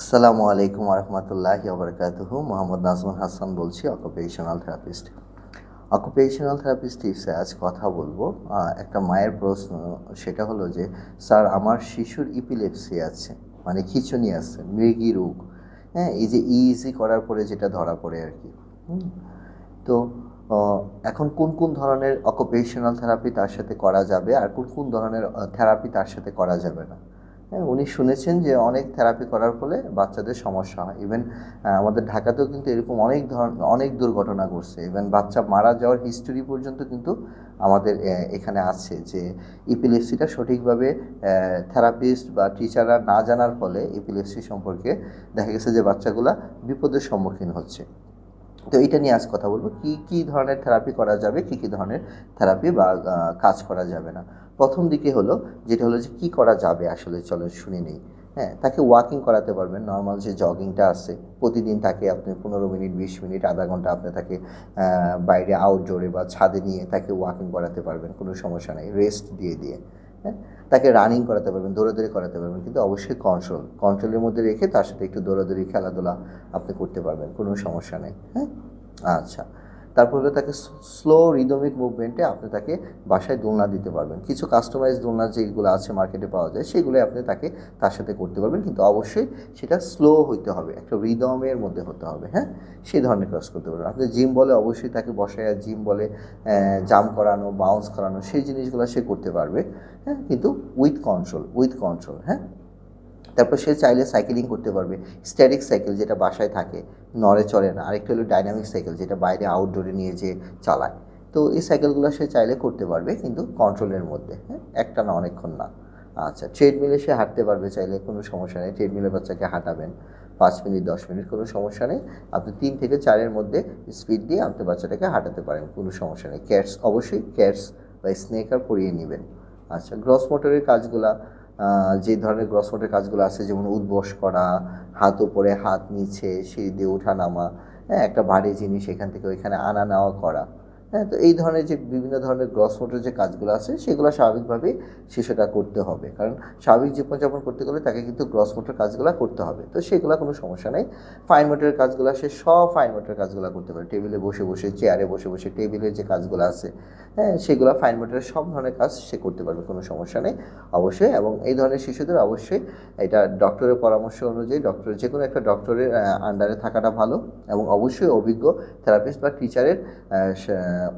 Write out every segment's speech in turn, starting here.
আসসালামু আলাইকুম রহমতুল্লাহ আবরকাতুহ মোহাম্মদ নাজমুল হাসান বলছি অকুপেশনাল থেরাপিস্ট অকুপেশনাল থেরাপিস্ট টিপসে আজ কথা বলব। একটা মায়ের প্রশ্ন, সেটা হলো যে, স্যার, আমার শিশুর ইপিলেপসি আছে মানে খিঁচুনি আছে, মৃগী রোগ। হ্যাঁ এই যে ইজি করার পরে যেটা ধরা পড়ে আর কি। তো এখন কোন কোন ধরনের অকুপেশনাল থেরাপি তার সাথে করা যাবে, আর কোন কোন ধরনের থেরাপি তার সাথে করা যাবে না? হ্যাঁ উনি শুনেছেন যে অনেক থেরাপি করার ফলে বাচ্চাদের সমস্যা হয়। ইভেন আমাদের ঢাকাতেও কিন্তু এরকম অনেক ধরনের অনেক দুর্ঘটনা ঘটছে। ইভেন বাচ্চা মারা যাওয়ার হিস্টোরি পর্যন্ত কিন্তু আমাদের এখানে আছে যে ইপিলেপসিটা সঠিকভাবে থেরাপিস্ট বা টিচাররা না জানার ফলে ইপিলেপসি সম্পর্কে দেখা গেছে যে বাচ্চাগুলা বিপদের সম্মুখীন হচ্ছে। তো এটা নিয়ে আজ কথা বলব। কি কি ধরনের থেরাপি করা যাবে, কি কি ধরনের থেরাপি বা কাজ করা যাবে না? প্রথম দিকে হলো যেটা হলো যে কি করা যাবে আসলে, চলো শুনে নেই। হ্যাঁ তাকে ওয়াকিং করাতে পারবেন নর্মাল যে জগিংটা আছে, প্রতিদিন তাকে আপনি পনেরো মিনিট, বিশ মিনিট, আধা ঘণ্টা আপনি তাকে বাইরে আউটডোরে বা ছাদে নিয়ে তাকে ওয়াকিং করাতে পারবেন, কোনো সমস্যা নেই রেস্ট দিয়ে দিয়ে। হ্যাঁ তাকে রানিং করাতে পারবেন, দৌড়াদৌড়ি করাতে পারবেন, কিন্তু অবশ্যই কন্ট্রোল কন্ট্রোলের মধ্যে রেখে তার সাথে একটু দৌড়াদৌড়ি, খেলাধুলা আপনি করতে পারবেন, কোনো সমস্যা নেই। হ্যাঁ আচ্ছা। তারপর হলো তাকে স্লো রিদমিক মুভমেন্টে আপনি তাকে বাসায় দোলনা দিতে পারবেন। কিছু কাস্টমাইজ দোলনা যেগুলো আছে মার্কেটে পাওয়া যায় সেগুলো আপনি তাকে তার সাথে করতে পারবেন। কিন্তু অবশ্যই সেটা স্লো হইতে হবে, একটা রিদমের মধ্যে হতে হবে হ্যাঁ? সেই ধরনের ক্রস করতে পারবেন। আপনি জিম বলে অবশ্যই তাকে বসায় জিম বলে জাম্প করানো বাউন্স করানো, সেই জিনিসগুলো সে করতে পারবে হ্যাঁ? কিন্তু উইথ কন্ট্রোল উইথ কন্ট্রোল হ্যাঁ? তারপর সে চাইলে সাইকেলিং করতে পারবে। স্ট্যাটিক সাইকেল যেটা বাসায় থাকে, নড়ে চড়ে না। আরেকটা হলো ডাইনামিক সাইকেল যেটা বাইরে আউটডোরে নিয়ে যে চালায়। তো এই সাইকেলগুলো সে চাইলে করতে পারবে, কিন্তু কন্ট্রোলের মধ্যে হ্যাঁ? একটা না, অনেকক্ষণ না। আচ্ছা ট্রেডমিলে সে হাঁটতে পারবে চাইলে, কোনো সমস্যা নেই। ট্রেডমিলের বাচ্চাকে হাঁটাবেন, পাঁচ মিনিট, দশ মিনিট, কোনো সমস্যা নেই। আপনি তিন থেকে চারের মধ্যে স্পিড দিয়ে আপনি বাচ্চাটাকে হাঁটাতে পারেন, কোনো সমস্যা নেই। ক্যাটস অবশ্যই ক্যাটস বা স্নেকার পরিয়ে নেবেন। আচ্ছা গ্রস মোটরের কাজগুলা যে ধরনের গ্রস মোটরের কাজগুলো আছে, যেমন উদ্বস করা, হাত উপরে হাত নিচে, সিঁড়ি দিয়ে ওঠা নামা হ্যাঁ একটা ভারী জিনিস এখান থেকে ওইখানে আনা নেওয়া করা। হ্যাঁ তো এই ধরনের যে বিভিন্ন ধরনের গ্রস মোটর যে কাজগুলো আছে, সেগুলো স্বাভাবিকভাবেই শিশুটা করতে হবে। কারণ স্বাভাবিক জীবনযাপন করতে গেলে তাকে কিন্তু গ্রস মোটর কাজগুলো করতে হবে। তো সেগুলো কোনো সমস্যা নেই। ফাইন মোটরের কাজগুলো, সে সব ফাইন মোটরের কাজগুলো করতে পারে। টেবিলে বসে বসে চেয়ারে বসে বসে টেবিলের যে কাজগুলো আছে হ্যাঁ সেগুলো ফাইন মোটরের সব ধরনের কাজ সে করতে পারবে, কোনো সমস্যা নেই অবশ্যই। এবং এই ধরনের শিশুদের অবশ্যই এটা ডক্টরের পরামর্শ অনুযায়ী ডক্টর যে কোনো একটা ডক্টরের আন্ডারে থাকাটা ভালো এবং অবশ্যই অভিজ্ঞ থেরাপিস্ট বা টিচারের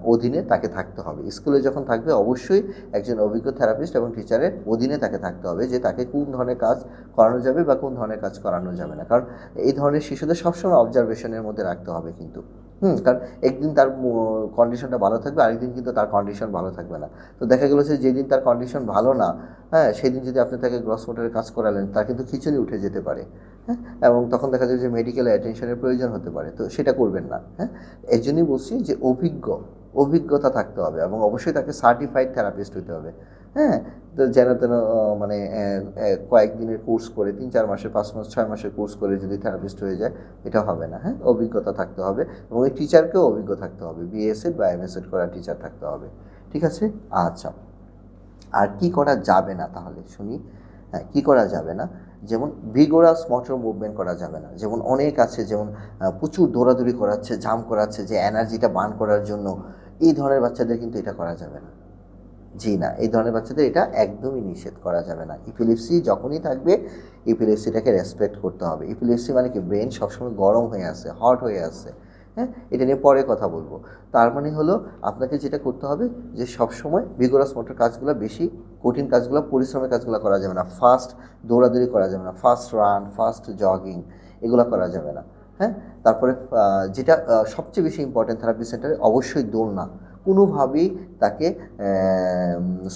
অধীনে তাকে থাকতে হবে। স্কুলে যখন থাকবে, অবশ্যই একজন অভিজ্ঞ থেরাপিস্ট এবং টিচারের অধীনে তাকে থাকতে হবে যে তাকে কোন ধরনের কাজ করানো যাবে বা কোন ধরনের কাজ করানো যাবে না। কারণ এই ধরনের শিশুদের সবসময় অবজারভেশনের মধ্যে রাখতে হবে কিন্তু। হুম, কারণ একদিন তার কন্ডিশনটা ভালো থাকবে, আরেকদিন কিন্তু তার কন্ডিশন ভালো থাকবে না। তো দেখা গেলো যে যেদিন তার কন্ডিশন ভালো না হ্যাঁ সেদিন যদি আপনি তাকে গ্রস মোটরের কাজ করালেন, তার কিন্তু খিচুড়ি উঠে যেতে পারে হ্যাঁ এবং তখন দেখা যায় যে মেডিকেল অ্যাটেনশনের প্রয়োজন হতে পারে। তো সেটা করবেন না হ্যাঁ। এই জন্যই বলছি যে অভিজ্ঞ অভিজ্ঞতা থাকতে হবে এবং অবশ্যই তাকে সার্টিফাইড থেরাপিস্ট হতে হবে। হ্যাঁ? তো যেন তেন মানে কয়েকদিনের কোর্স করে, তিন চার মাসের, পাঁচ মাস, ছয় মাসের কোর্স করে যদি থেরাপিস্ট হয়ে যায়, এটা হবে না হ্যাঁ? অভিজ্ঞতা থাকতে হবে এবং এই টিচারকেও অভিজ্ঞ থাকতে হবে। বিএসএড বা এমএসএড করা টিচার থাকতে হবে। ঠিক আছে? আচ্ছা। আর কি করা যাবে না তাহলে? শুনি। হ্যাঁ কী করা যাবে না? যেমন ভিগোরাস মোটর মুভমেন্ট করা যাবে না। যেমন অনেক আছে, যেমন প্রচুর দৌড়াদৌড়ি করাচ্ছে জাম করাচ্ছে, যে এনার্জিটা বার্ন করার জন্য। এই ধরনের বাচ্চাদের কিন্তু এটা করা যাবে না। জি না, এই ধরনের বাচ্চাদের এটা একদমই নিষেধ করা যাবে না। ইপিলিপসি যখনই থাকবে ইপিলিপসিটাকে রেসপেক্ট করতে হবে। ইপিলিপসি মানে কি? ব্রেন সবসময় গরম হয়ে আছে হট হয়ে আছে। হ্যাঁ এটা নিয়ে পরে কথা বলব। তার মানে হলো, আপনাকে যেটা করতে হবে যে সবসময় ভিগোরাস মোটর কাজগুলো বেশি, কঠিন কাজগুলো, পরিশ্রমের কাজগুলো করা যাবে না। ফাস্ট দৌড়াদৌড়ি করা যাবে না। ফাস্ট রান ফাস্ট জগিং এগুলো করা যাবে না। হ্যাঁ? তারপরে যেটা সবচেয়ে বেশি ইম্পর্টেন্ট থেরাপি সেন্টারে অবশ্যই দোলনা। কোনোভাবেই তাকে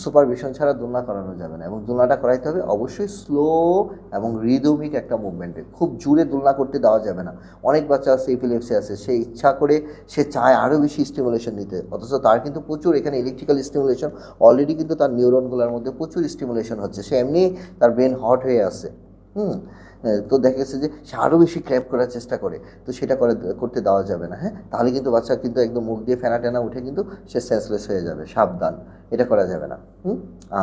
সুপারভিশন ছাড়া দোলনা করানো যাবে না। এবং দোলনাটা করাইতে হবে অবশ্যই স্লো এবং রিদমিক একটা মুভমেন্টে খুব জোরে দোলনা করতে দেওয়া যাবে না। অনেক বাচ্চা আছে এপিলেপসি আছে, সে ইচ্ছা করে, সে চায় আরও বেশি স্টিমুলেশন দিতে অথচ তার কিন্তু প্রচুর এখানে ইলেকট্রিক্যাল স্টিমুলেশন অলরেডি কিন্তু তার নিউরনগুলোর মধ্যে প্রচুর স্টিমুলেশন হচ্ছে। সে এমনি তার ব্রেন হট হয়ে আছে। হুম? তো দেখা গেছে যে সে আরও বেশি ক্র্যাপ করার চেষ্টা করে, তো সেটা করে, করতে দেওয়া যাবে না হ্যাঁ? তাহলে কিন্তু বাচ্চা কিন্তু একদম মুখ দিয়ে ফেনা টেনা উঠে কিন্তু সে সেন্সলেস হয়ে যাবে, সাবধান, এটা করা যাবে না, হুম?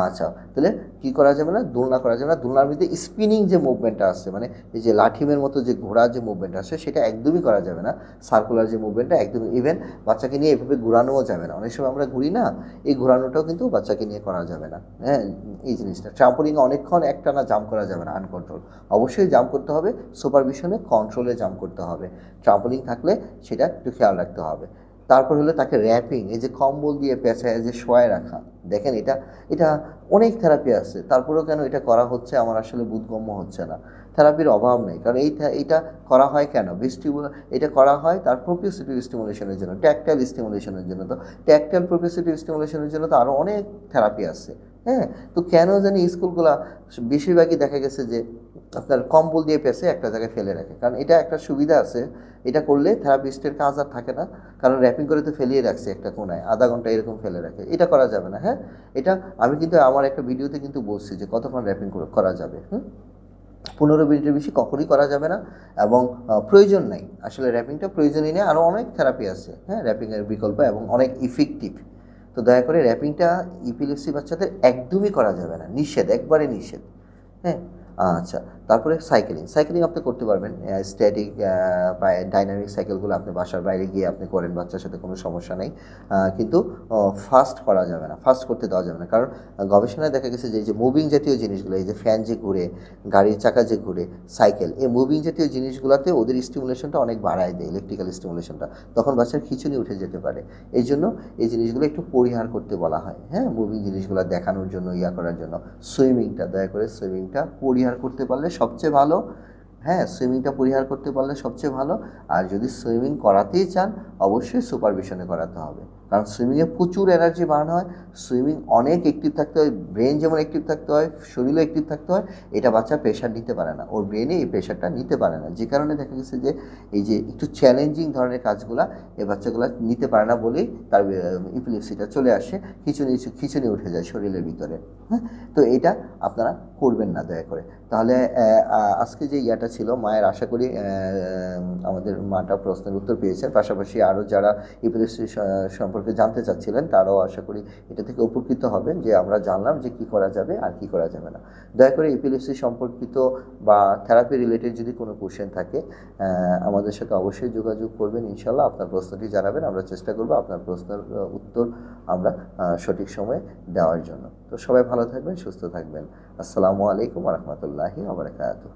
আচ্ছা তাহলে কী করা যাবে না? দোলনা করা যাবে না, দোলনার মধ্যে স্পিনিং যে মুভমেন্টটা আছে মানে এই যে লাঠিমের মতো যে ঘোড়ার যে মুভমেন্ট আছে, সেটা একদমই করা যাবে না সার্কুলার যে মুভমেন্টটা একদমই ইভেন বাচ্চাকে নিয়ে এভাবে ঘোরানোও যাবে না, অনেক সময় আমরা ঘুরি না, এই ঘোরানোটাও কিন্তু বাচ্চাকে নিয়ে করা যাবে না হ্যাঁ? এই জিনিসটা ট্রাম্পোলিং অনেকক্ষণ একটানা জাম্প করা যাবে না আনকন্ট্রোল অবশ্যই জাম্প করতে হবে সুপারভিশনে কন্ট্রোলে জাম্প করতে হবে। ট্রাম্পোলিং থাকলে সেটা একটু খেয়াল রাখতে হবে। তারপর হলো তাকে র্যাপিং এই যে কম্বল দিয়ে পেঁচায় যে শোয়ায় রাখা। দেখেন এটা এটা অনেক থেরাপি আছে। তারপরেও কেন এটা করা হচ্ছে আমার আসলে বোধগম্য হচ্ছে না। থেরাপির অভাব নেই। কারণ এই এইটা করা হয় কেন? ভেস্টিবুল এটা করা হয় তার প্রোপিওসিটিভ স্টিমুলেশনের জন্য ট্যাকটাইল স্টিমুলেশনের জন্য। তো ট্যাকটাইল প্রোপিওসিটিভ স্টিমুলেশনের জন্য তো আরও অনেক থেরাপি আছে। হ্যাঁ? তো কেন জানি স্কুলগুলা বেশিরভাগই দেখা গেছে যে আপনার কম্বল দিয়ে পেছে একটা জায়গায় ফেলে রাখে। কারণ এটা একটা সুবিধা আছে, এটা করলে থেরাপিস্টের কাজ আর থাকে না। কারণ র্যাপিং করে তো ফেলিয়ে রাখছে একটা কোনায়, আধা ঘণ্টা এরকম ফেলে রাখে। এটা করা যাবে না হ্যাঁ? এটা আমি কিন্তু আমার একটা ভিডিওতে কিন্তু বলছি যে কতক্ষণ র্যাপিং করা যাবে, হুম? পনেরো মিনিটের বেশি কখনই করা যাবে না এবং প্রয়োজন নাই। আসলে র্যাপিংটা প্রয়োজনই নেই। আরও অনেক থেরাপি আছে হ্যাঁ? র্যাপিংয়ের বিকল্প এবং অনেক ইফেক্টিভ তো দয়া করে র্যাপিংটা ইপিলেপসি বাচ্চাদের একদমই করা যাবে না। নিষেধ একবারে নিষেধ। হ্যাঁ? আচ্ছা তারপরে সাইকেলিং সাইকেলিং আপনি করতে পারবেন। স্ট্যাটিক বা ডাইনামিক সাইকেলগুলো আপনি বাসার বাইরে গিয়ে আপনি করেন, বাচ্চার সাথে কোনো সমস্যা নেই। কিন্তু ফাস্ট করা যাবে না ফাস্ট করতে দেওয়া যাবে না। কারণ গবেষণায় দেখা গেছে যে, এই যে মুভিং জাতীয় জিনিসগুলো, এই যে ফ্যান যে ঘুরে, গাড়ির চাকা যে ঘুরে সাইকেল এই মুভিং জাতীয় জিনিসগুলোতে ওদের স্টিমুলেশনটা অনেক বাড়ায় দেয় ইলেকট্রিক্যাল স্টিমুলেশনটা তখন বাচ্চার খিচুনি উঠে যেতে পারে। এই জন্য এই জিনিসগুলো একটু পরিহার করতে বলা হয় হ্যাঁ? মুভিং জিনিসগুলো দেখানোর জন্য, ইয়া করার জন্য। সুইমিংটা দয়া করে সুইমিংটা পরিহার করতে পারলে সবচেয়ে ভালো। হ্যাঁ সুইমিংটা পরিহার করতে পারলে সবচেয়ে ভালো। আর যদি সুইমিং করাতেই চান অবশ্যই সুপারভিশনে করাতে হবে। কারণ সুইমিংয়ে প্রচুর এনার্জি বার্ন হয় সুইমিং অনেক অ্যাক্টিভ থাকতে হয় ব্রেন যেমন অ্যাক্টিভ থাকতে হয়, শরীরও অ্যাক্টিভ থাকতে হয়, এটা বাচ্চা প্রেশার নিতে পারে না। ওর ব্রেনে এই প্রেশারটা নিতে পারে না। যে কারণে দেখা গেছে যে, এই যে একটু চ্যালেঞ্জিং ধরনের কাজগুলা এই বাচ্চাগুলো নিতে পারে না বলেই তার ইপিলিপসিটা চলে আসে, খিচুনি খিচুনি উঠে যায় শরীরের ভিতরে। হ্যাঁ? তো এটা আপনারা করবেন না দয়া করে। তাহলে আজকে যে ইয়াটা ছিল, মায়ের আশা করি আমাদের মাটা প্রশ্নের উত্তর পেয়েছেন। পাশাপাশি আরও যারা ইপিলিপসি সম্পর্কে জানতে চাচ্ছিলেন, তারাও আশা করি এটা থেকে উপকৃত হবেন যে আমরা জানলাম যে কি করা যাবে আর কি করা যাবে না। দয়া করে ইপিলিপসি সম্পর্কিত বা থেরাপি রিলেটেড যদি কোনো কোশ্চেন থাকে আমাদের সাথে অবশ্যই যোগাযোগ করবেন ইনশাল্লাহ আপনার প্রশ্নটি জানাবেন, আমরা চেষ্টা করব আপনার প্রশ্নের উত্তর আমরা সঠিক সময়ে দেওয়ার জন্য। তো সবাই ভালো থাকবেন, সুস্থ থাকবেন। আসসালামু আলাইকুম রহমতুল্লাহি আবরকাতুহ